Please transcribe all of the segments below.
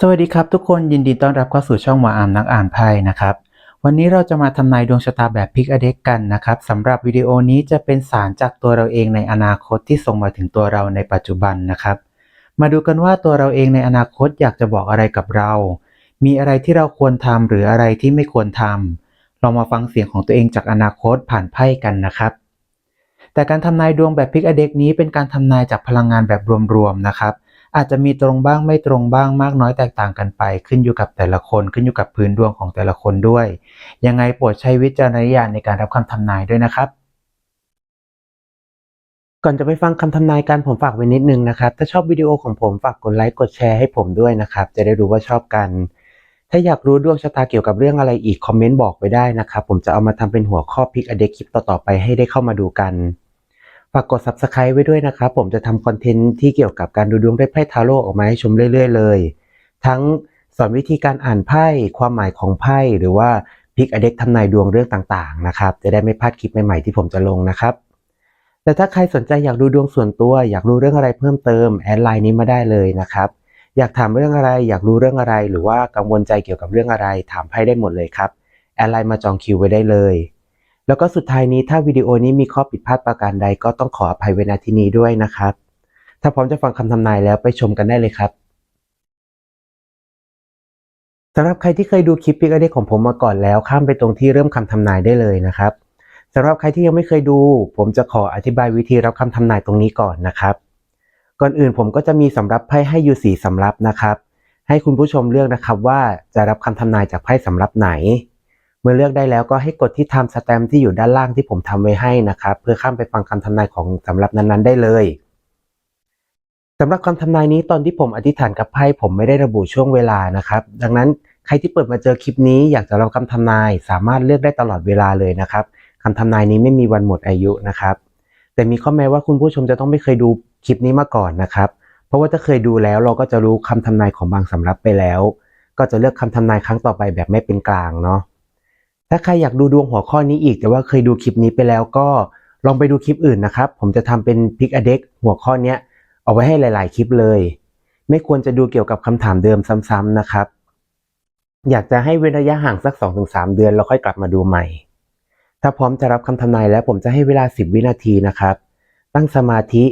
สวัสดีครับทุกคนยินดีต้อนรับเข้าสู่ช่องหมออามนักอ่านไพ่นะครับ วันนี้เราจะมาทำนายดวงชะตาแบบพิกอเด็กกันนะครับสำหรับวิดีโอนี้จะเป็นสารจากตัวเราเองในอนาคตที่ส่งมาถึงตัวเราในปัจจุบันนะครับ มาดูกันว่าตัวเราเองในอนาคตอยากจะบอกอะไรกับเรา มีอะไรที่เราควรทำหรืออะไรที่ไม่ควรทำลองมาฟังเสียงของตัวเองจากอนาคตผ่านไพ่กันนะครับ แต่การทำนายดวงแบบพิกอเด็กนี้เป็นการทำนายจากพลังงานแบบรวมๆนะครับ อาจจะมีตรงบ้างไม่ตรงบ้างมากน้อยแตกต่างกันไป ขึ้นอยู่กับแต่ละคนขึ้นอยู่กับพื้นดวงของแต่ละคนด้วย ยังไงโปรดใช้วิจารณญาณในการรับคำทำนายด้วยนะครับก่อนจะไปฟังคำทำนายกันผมฝากไว้นิดนึงนะครับ ถ้าชอบวิดีโอของผมฝากกดไลค์กดแชร์ให้ผมด้วยนะครับ จะได้รู้ว่าชอบกัน ถ้าอยากรู้ดวงชะตาเกี่ยวกับเรื่องอะไรอีกคอมเมนต์บอกไว้ได้นะครับ ผมจะเอามาทำเป็นหัวข้อพิกอเดคลิปต่อๆไปให้ได้เข้ามาดูกันากกด subscribe ไว้ด้วยนะครับ ผมจะทำคอนเทนต์ที่เกี่ยวกับการดูดวงด้วยไพ่ทาโร่ออกมาให้ชมเรื่อย ๆ เลย ทั้งสอนวิธีการอ่านไพ่ ความหมายของไพ่ หรือว่าพิกอเด็กทำนายดวงเรื่องต่างๆ นะครับ จะได้ไม่พลาดคลิปใหม่ๆที่ผมจะลงนะครับ แต่ถ้าใครสนใจอยากดูดวงส่วนตัว อยากรู้เรื่องอะไรเพิ่มเติมแอดไลน์นี้มาได้เลยนะครับ อยากถามเรื่องอะไร อยากรู้เรื่องอะไร หรือว่ากังวลใจเกี่ยวกับเรื่องอะไร ถามไพ่ได้หมดเลยครับ แอดไลน์มาจองคิวไว้ได้เลย แล้วก็สุดท้ายนี้ถ้าวิดีโอนี้มีข้อผิดพลาดประการใดก็ต้องขออภัยไว้ณที่นี้ด้วยนะครับ ถ้าพร้อมจะฟังคำทำนายแล้วไปชมกันได้เลยครับสำหรับใครที่เคยดูคลิปพิกเดของผมมาก่อนแล้ว ข้ามไปตรงที่เริ่มคำทำนายได้เลยนะครับสำหรับใครที่ยังไม่เคยดู ผมจะขออธิบายวิธีรับคำทำนายตรงนี้ก่อนนะครับ ก่อนอื่นผมก็จะมีสำรับไพ่ให้อยู่สี่สำรับนะครับ ให้คุณผู้ชมเลือกนะครับว่าจะรับคำทำนายจากไพ่สำรับไหน มื่อเลือกได้แล้วก็ให้กดที่ทำสแตมที่อยู่ด้านล่างที่ผมทำไว้ให้นะครับ เพื่อข้ามไปฟังคำทำนายของสำหรับนั้นๆ ได้เลยสำหรับคำทำนายนี้ตอนที่ผมอธิษฐานกับไพ่ผมไม่ได้ระบุช่วงเวลานะครับ ดังนั้นใครที่เปิดมาเจอคลิปนี้อยากจะรับคำทำนายสามารถเลือกได้ตลอดเวลาเลยนะครับคำทำนายนี้ไม่มีวันหมดอายุนะครับ แต่มีข้อแม้ว่าคุณผู้ชมจะต้องไม่เคยดูคลิปนี้มาก่อนนะครับ เพราะว่าถ้าเคยดูแล้วเราก็จะรู้คำทำนายของบางสำรับไปแล้ว ก็จะเลือกคำทำนายครั้งต่อไปแบบไม่เป็นกลางเนาะ ถ้าใครอยากดูดวงหัวข้อนี้อีก แต่ว่าเคยดูคลิปนี้ไปแล้วก็ลองไปดูคลิปอื่นนะครับ ผมจะทำเป็นพิกอเด็กหัวข้อเนี้ยเอาไว้ให้หลาย ๆ คลิปเลย ไม่ควรจะดูเกี่ยวกับคำถามเดิมซ้ำๆนะครับ อยากจะให้เว้นระยะห่างสัก 2-3 เดือนแล้วค่อยกลับมาดูใหม่ ถ้าพร้อมจะรับคำทำนายแล้วผมจะให้เวลา 10 วินาทีนะครับ ตั้งสมาธิ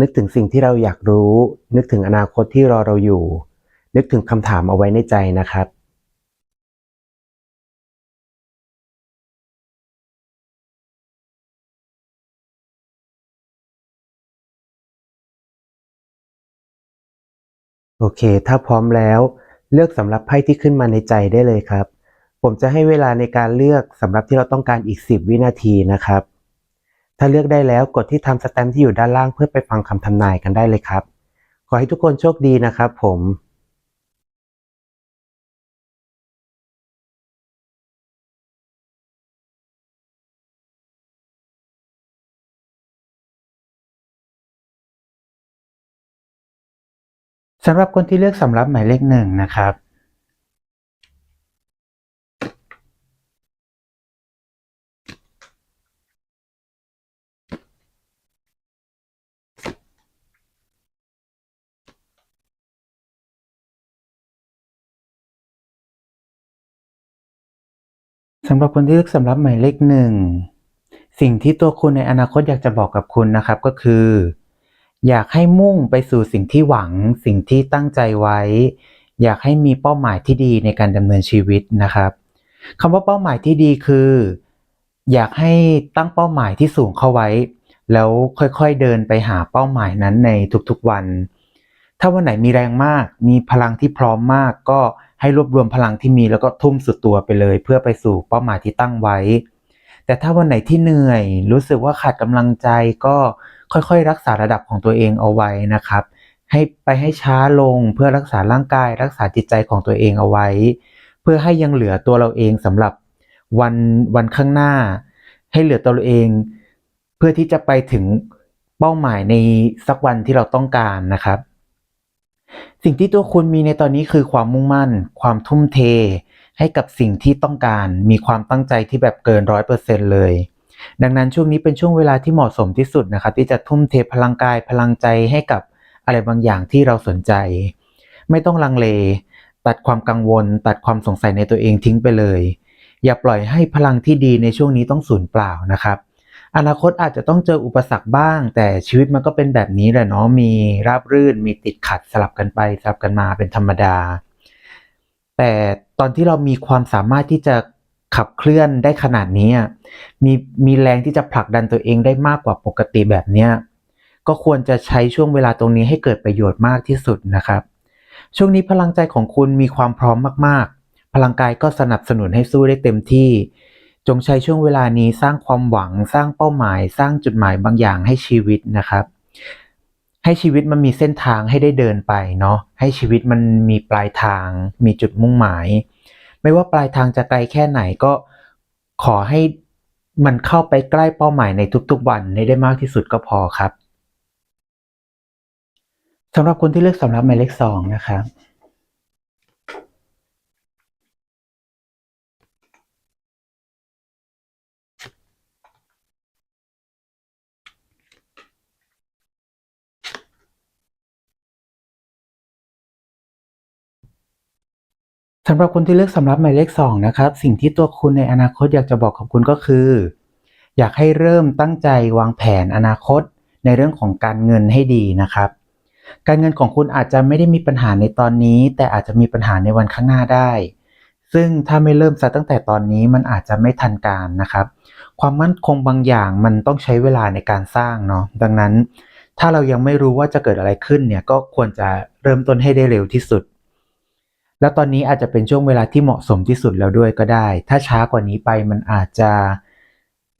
นึกถึงสิ่งที่เราอยากรู้ นึกถึงอนาคตที่รอเราอยู่ นึกถึงคำถามเอาไว้ในใจนะครับ โอเค ถ้าพร้อมแล้วเลือกสำหรับไพ่ที่ขึ้นมาในใจได้เลยครับ ผมจะให้เวลาในการเลือกสำหรับที่เราต้องการอีก 10 วินาทีนะครับ ถ้าเลือกได้แล้วกดที่ทำสแตมป์ที่อยู่ด้านล่างเพื่อไปฟังคำทำนายกันได้เลยครับ ขอให้ทุกคนโชคดีนะครับผม สำหรับคนที่เลือกสำรับหมายเลขหนึ่งนะครับ สำหรับคนที่เลือกสำรับหมายเลขหนึ่ง สิ่งที่ตัวคุณในอนาคตอยากจะบอกกับคุณนะครับก็คือ อยากให้มุ่งไปสู่สิ่งที่หวังสิ่งที่ตั้งใจไว้ อยากให้มีเป้าหมายที่ดีในการดำเนินชีวิตนะครับคำว่าเป้าหมายที่ดีคือ อยากให้ตั้งเป้าหมายที่สูงเข้าไว้ แล้วค่อยๆเดินไปหาเป้าหมายนั้นในทุกๆวัน ถ้าวันไหนมีแรงมาก มีพลังที่พร้อมมาก ก็ให้รวบรวมพลังที่มีแล้วก็ทุ่มสุดตัวไปเลย เพื่อไปสู่เป้าหมายที่ตั้งไว้ แต่ถ้าวันไหนที่เหนื่อย รู้สึกว่าขาดกำลังใจก็ ค่อยๆ รักษาระดับของตัวเองเอาไว้นะครับ ให้ไปให้ช้าลงเพื่อรักษาร่างกาย รักษาจิตใจของตัวเองเอาไว้ เพื่อให้ยังเหลือตัวเราเองสำหรับวันวันข้างหน้า ให้เหลือตัวเราเอง เพื่อที่จะไปถึงเป้าหมายในสักวันที่เราต้องการนะครับ สิ่งที่ตัวคุณมีในตอนนี้คือความมุ่งมั่น ความทุ่มเท ให้กับสิ่งที่ต้องการ มีความตั้งใจที่แบบเกินร้อยเปอร์เซ็นเลย ดังนั้นช่วงนี้เป็นช่วงเวลาที่เหมาะสมที่สุดนะครับ ที่จะทุ่มเทพลังกายพลังใจให้กับอะไรบางอย่างที่เราสนใจ ไม่ต้องลังเล ตัดความกังวล ตัดความสงสัยในตัวเองทิ้งไปเลย อย่าปล่อยให้พลังที่ดีในช่วงนี้ต้องสูญเปล่านะครับอนาคตอาจจะต้องเจออุปสรรคบ้าง แต่ชีวิตมันก็เป็นแบบนี้แหละเนาะมีราบรื่นมีติดขัดสลับกันไปสลับกันมาเป็นธรรมดา แต่ตอนที่เรามีความสามารถที่จะ ขับเคลื่อนได้ขนาดนี้มีมีแรงที่จะผลักดันตัวเองได้มากกว่าปกติแบบเนี้ยก็ควรจะใช้ช่วงเวลาตรงนี้ให้เกิดประโยชน์มากที่สุดนะครับ ช่วงนี้พลังใจของคุณมีความพร้อมมากๆ พลังกายก็สนับสนุนให้สู้ได้เต็มที่ จงใช้ช่วงเวลานี้สร้างความหวัง สร้างเป้าหมาย สร้างจุดหมายบางอย่างให้ชีวิตนะครับ ให้ชีวิตมันมีเส้นทางให้ได้เดินไปเนาะให้ชีวิตมันมีปลายทาง มีจุดมุ่งหมาย ไม่ว่าปลายทางจะไกลแค่ไหนก็ขอให้มันเข้าไปใกล้เป้าหมายในทุกๆวันให้ได้มากที่สุดก็พอครับสำหรับคนที่เลือกสำหรับหมายเลขสองนะครับ สำหรับคนที่เลือกสำรับหมายเลขสองนะครับ สิ่งที่ตัวคุณในอนาคตอยากจะบอกกับคุณก็คือ อยากให้เริ่มตั้งใจวางแผนอนาคตในเรื่องของการเงินให้ดีนะครับ การเงินของคุณอาจจะไม่ได้มีปัญหาในตอนนี้ แต่อาจจะมีปัญหาในวันข้างหน้าได้ ซึ่งถ้าไม่เริ่มซะตั้งแต่ตอนนี้มันอาจจะไม่ทันการนะครับ ความมั่นคงบางอย่างมันต้องใช้เวลาในการสร้างเนาะดังนั้น ถ้าเรายังไม่รู้ว่าจะเกิดอะไรขึ้นเนี่ยก็ควรจะเริ่มต้นให้ได้เร็วที่สุด แล้วตอนนี้อาจจะเป็นช่วงเวลาที่เหมาะสมที่สุดแล้วด้วยก็ได้ ถ้าช้ากว่านี้ไปมันอาจจะ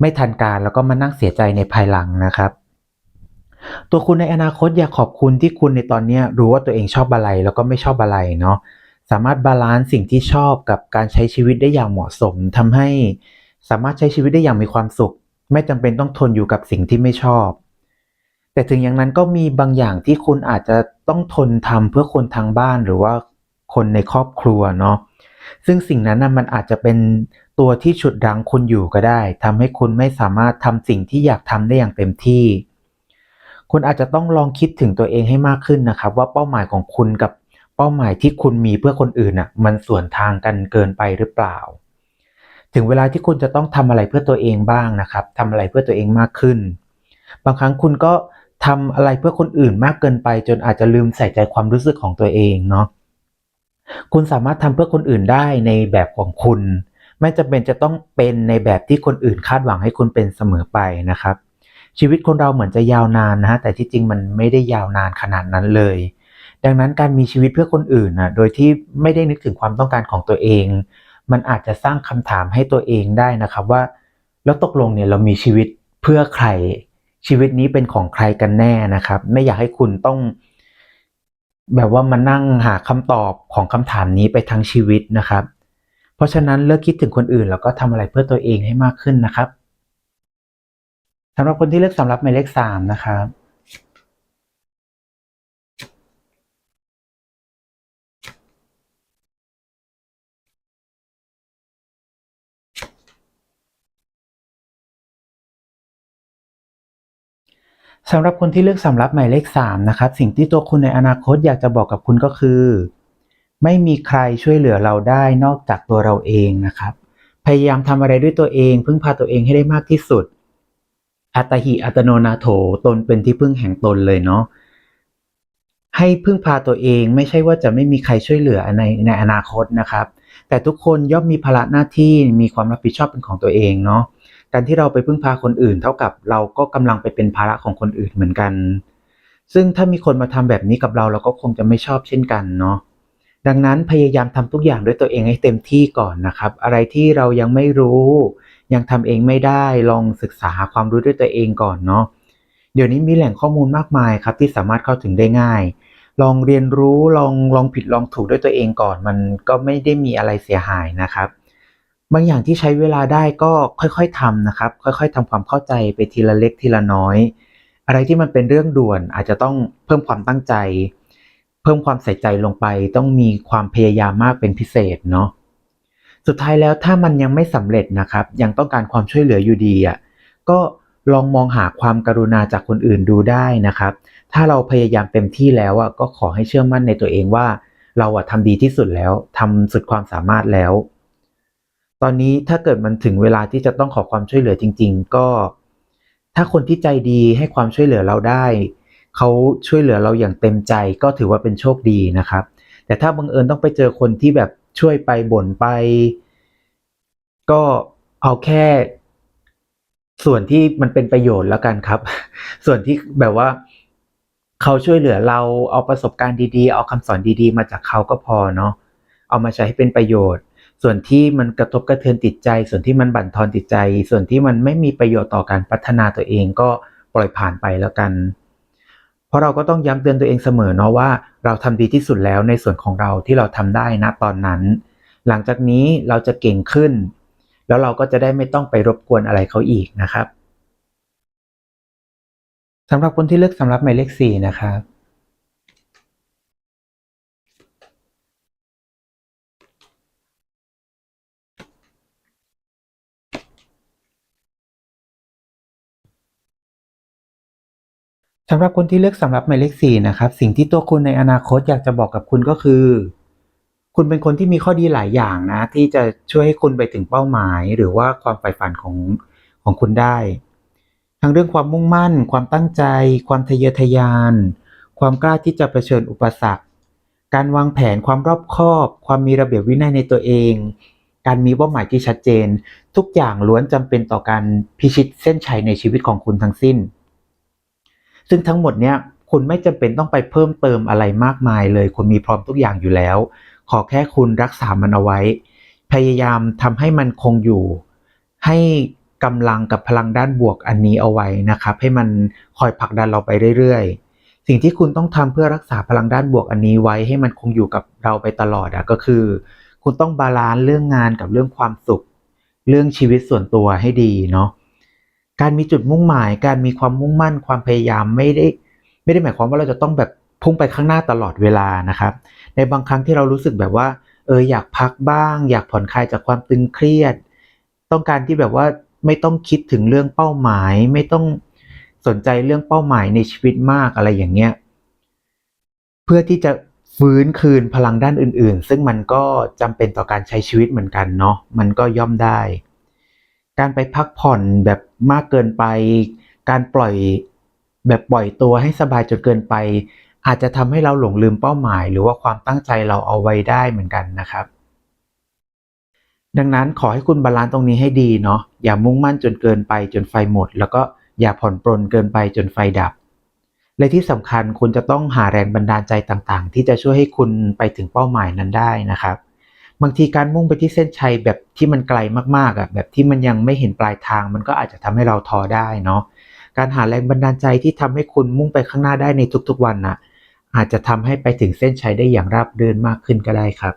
ไม่ทันการแล้วก็มานั่งเสียใจในภายหลังนะครับ ตัวคุณในอนาคตอยากขอบคุณที่คุณในตอนนี้รู้ว่าตัวเองชอบอะไรแล้วก็ไม่ชอบอะไรเนาะสามารถบาลานซ์สิ่งที่ชอบกับการใช้ชีวิตได้อย่างเหมาะสมทำให้สามารถใช้ชีวิตได้อย่างมีความสุข ไม่จำเป็นต้องทนอยู่กับสิ่งที่ไม่ชอบ แต่ถึงอย่างนั้นก็มีบางอย่างที่คุณอาจจะต้องทนทำเพื่อคนทางบ้านหรือว่า คนในครอบครัวเนาะซึ่งสิ่งนั้นนะมันอาจจะเป็นตัวที่ฉุดรั้งคุณอยู่ก็ได้ทำให้คุณไม่สามารถทำสิ่งที่อยากทำได้อย่างเต็มที่ คุณอาจจะต้องลองคิดถึงตัวเองให้มากขึ้นนะครับ ว่าเป้าหมายของคุณกับเป้าหมายที่คุณมีเพื่อคนอื่นน่ะมันส่วนทางกันเกินไปหรือเปล่า ถึงเวลาที่คุณจะต้องทำอะไรเพื่อตัวเองบ้างนะครับทำอะไรเพื่อตัวเองมากขึ้น บางครั้งคุณก็ทำอะไรเพื่อคนอื่นมากเกินไป จนอาจจะลืมใส่ใจความรู้สึกของตัวเองเนาะ คุณสามารถทำเพื่อคนอื่นได้ในแบบของคุณ ไม่จำเป็นจะต้องเป็นในแบบที่คนอื่นคาดหวังให้คุณเป็นเสมอไปนะครับ ชีวิตคนเราเหมือนจะยาวนานนะฮะแต่ที่จริงมันไม่ได้ยาวนานขนาดนั้นเลย ดังนั้นการมีชีวิตเพื่อคนอื่นนะโดยที่ไม่ได้นึกถึงความต้องการของตัวเอง มันอาจจะสร้างคำถามให้ตัวเองได้นะครับว่า แล้วตกลงเนี่ยเรามีชีวิตเพื่อใคร ชีวิตนี้เป็นของใครกันแน่นะครับ ไม่อยากให้คุณต้อง แบบว่ามานั่งหาคำตอบของคำถามนี้ไปทั้งชีวิตนะครับ เพราะฉะนั้นเลิกคิดถึงคนอื่นแล้วก็ทำอะไรเพื่อตัวเองให้มากขึ้นนะครับสำหรับคนที่เลือกสำรับหมายเลขสามนะครับ สำหรับคนที่เลือกสำรับหมายเลขสามนะครับสิ่งที่ตัวคุณในอนาคตอยากจะบอกกับคุณก็คือ ไม่มีใครช่วยเหลือเราได้นอกจากตัวเราเองนะครับ พยายามทำอะไรด้วยตัวเอง พึ่งพาตัวเองให้ได้มากที่สุด อัตหิอัตโนนาโถตนเป็นที่พึ่งแห่งตนเลยเนาะให้พึ่งพาตัวเองไม่ใช่ว่าจะไม่มีใครช่วยเหลือในในอนาคตนะครับ แต่ทุกคนย่อมมีภาระหน้าที่มีความรับผิดชอบเป็นของตัวเองเนาะการที่เราไปพึ่งพาคนอื่น เท่ากับเราก็กำลังไปเป็นภาระของคนอื่นเหมือนกัน ซึ่งถ้ามีคนมาทำแบบนี้กับเราเราก็คงจะไม่ชอบเช่นกันเนาะดังนั้นพยายามทำทุกอย่างด้วยตัวเองให้เต็มที่ก่อนนะครับ อะไรที่เรายังไม่รู้ ยังทำเองไม่ได้ลองศึกษาหาความรู้ด้วยตัวเองก่อนเนาะเดี๋ยวนี้มีแหล่งข้อมูลมากมายครับที่สามารถเข้าถึงได้ง่าย ลองเรียนรู้ลองลองผิดลองถูกด้วยตัวเองก่อน มันก็ไม่ได้มีอะไรเสียหายนะครับ บางอย่างที่ใช้เวลาได้ก็ค่อยๆทำนะครับ ค่อย ๆทำความเข้าใจไปทีละเล็กทีละน้อย อะไรที่มันเป็นเรื่องด่วนอาจจะต้องเพิ่มความตั้งใจ เพิ่มความใส่ใจลงไป ต้องมีความพยายามมากเป็นพิเศษเนาะสุดท้ายแล้วถ้ามันยังไม่สำเร็จนะครับ ยังต้องการความช่วยเหลืออยู่ดีอะก็ลองมองหาความกรุณาจากคนอื่นดูได้นะครับ ถ้าเราพยายามเต็มที่แล้วอะก็ขอให้เชื่อมั่นในตัวเองว่า เราอะทำดีที่สุดแล้วทำสุดความสามารถแล้ว ตอนนี้ถ้าเกิดมันถึงเวลาที่จะต้องขอความช่วยเหลือจริง ๆ ก็ ถ้าคนที่ใจดีให้ความช่วยเหลือเราได้เขาช่วยเหลือเราอย่างเต็มใจก็ถือว่าเป็นโชคดีนะครับ แต่ถ้าบังเอิญต้องไปเจอคนที่แบบช่วยไปบ่นไป ก็เอาแค่ส่วนที่มันเป็นประโยชน์แล้วกันครับ ส่วนที่แบบว่า เขาช่วยเหลือเราเอาประสบการณ์ดีๆ เอาคำสอนดีๆ มาจากเขาก็พอเนาะเอามาใช้ให้เป็นประโยชน์ ส่วนที่มันกระทบกระเทือนจิตใจ ส่วนที่มันบั่นทอนจิตใจ ส่วนที่มันไม่มีประโยชน์ต่อการพัฒนาตัวเองก็ปล่อยผ่านไปแล้วกัน เพราะเราก็ต้องย้ำเตือนตัวเองเสมอเนาะว่า เราทำดีที่สุดแล้วในส่วนของเราที่เราทำได้นะตอนนั้น หลังจากนี้เราจะเก่งขึ้น แล้วเราก็จะได้ไม่ต้องไปรบกวนอะไรเขาอีกนะครับ สำหรับคนที่เลือกสำหรับหมายเลขสี่นะครับสำหรับคนที่เลือกสำหรับหมายเลขสี่นะครับ สิ่งที่ตัวคุณในอนาคตอยากจะบอกกับคุณก็คือ คุณเป็นคนที่มีข้อดีหลายอย่างนะ ที่จะช่วยให้คุณไปถึงเป้าหมาย หรือว่าความใฝ่ฝันของของคุณได้ ทั้งเรื่องความมุ่งมั่น ความตั้งใจ ความทะเยอทะยาน ความกล้าที่จะเผชิญอุปสรรค การวางแผนความรอบคอบ ความมีระเบียบวินัยในตัวเอง การมีเป้าหมายที่ชัดเจน ทุกอย่างล้วนจำเป็นต่อการพิชิตเส้นชัยในชีวิตของคุณทั้งสิ้น ซึ่งทั้งหมดเนี้ยคุณไม่จำเป็นต้องไปเพิ่มเติมอะไรมากมายเลย คุณมีพร้อมทุกอย่างอยู่แล้ว ขอแค่คุณรักษามันเอาไว้ พยายามทำให้มันคงอยู่ ให้ กำลังกับพลังด้านบวกอันนี้เอาไว้นะครับ ให้มันคอยผลักดันเราไปเรื่อยๆ สิ่งที่คุณต้องทำเพื่อรักษาพลังด้านบวกอันนี้ไว้ ให้มันคงอยู่กับเราไปตลอดอะก็คือ คุณต้องบาลานซ์เรื่องงานกับเรื่องความสุข เรื่องชีวิตส่วนตัวให้ดีเนาะการมีจุดมุ่งหมาย การมีความมุ่งมั่นความพยายามไม่ได้ ไม่ได้หมายความว่าเราจะต้องแบบพุ่งไปข้างหน้าตลอดเวลานะครับ ในบางครั้งที่เรารู้สึกแบบว่า เอออยากพักบ้าง อยากผ่อนคลายจากความตึงเครียด ต้องการที่แบบว่า ไม่ต้องคิดถึงเรื่องเป้าหมาย ไม่ต้องสนใจเรื่องเป้าหมายในชีวิตมากอะไรอย่างเงี้ยเพื่อที่จะฟื้นคืนพลังด้านอื่น ๆ ซึ่งมันก็จำเป็นต่อการใช้ชีวิตเหมือนกันเนาะมันก็ย่อมได้ การไปพักผ่อนแบบมากเกินไป การปล่อยแบบปล่อยตัวให้สบายจนเกินไป อาจจะทำให้เราหลงลืมเป้าหมาย หรือว่าความตั้งใจเราเอาไว้ได้เหมือนกันนะครับ ดังนั้นขอให้คุณบาลานซ์ตรงนี้ให้ดีเนาะอย่ามุ่งมั่นจนเกินไปจนไฟหมด แล้วก็อย่าผ่อนปรนเกินไปจนไฟดับ และที่สำคัญคุณจะต้องหาแรงบันดาลใจต่างๆ ที่จะช่วยให้คุณไปถึงเป้าหมายนั้นได้นะครับ บางทีการมุ่งไปที่เส้นชัยแบบที่มันไกลมากๆอะแบบที่มันยังไม่เห็นปลายทาง มันก็อาจจะทำให้เราท้อได้เนาะการหาแรงบันดาลใจที่ทำให้คุณมุ่งไปข้างหน้าได้ในทุกๆวันน่ะอาจจะทำให้ไปถึงเส้นชัยได้อย่างราบรื่นมากขึ้นก็ได้ครับ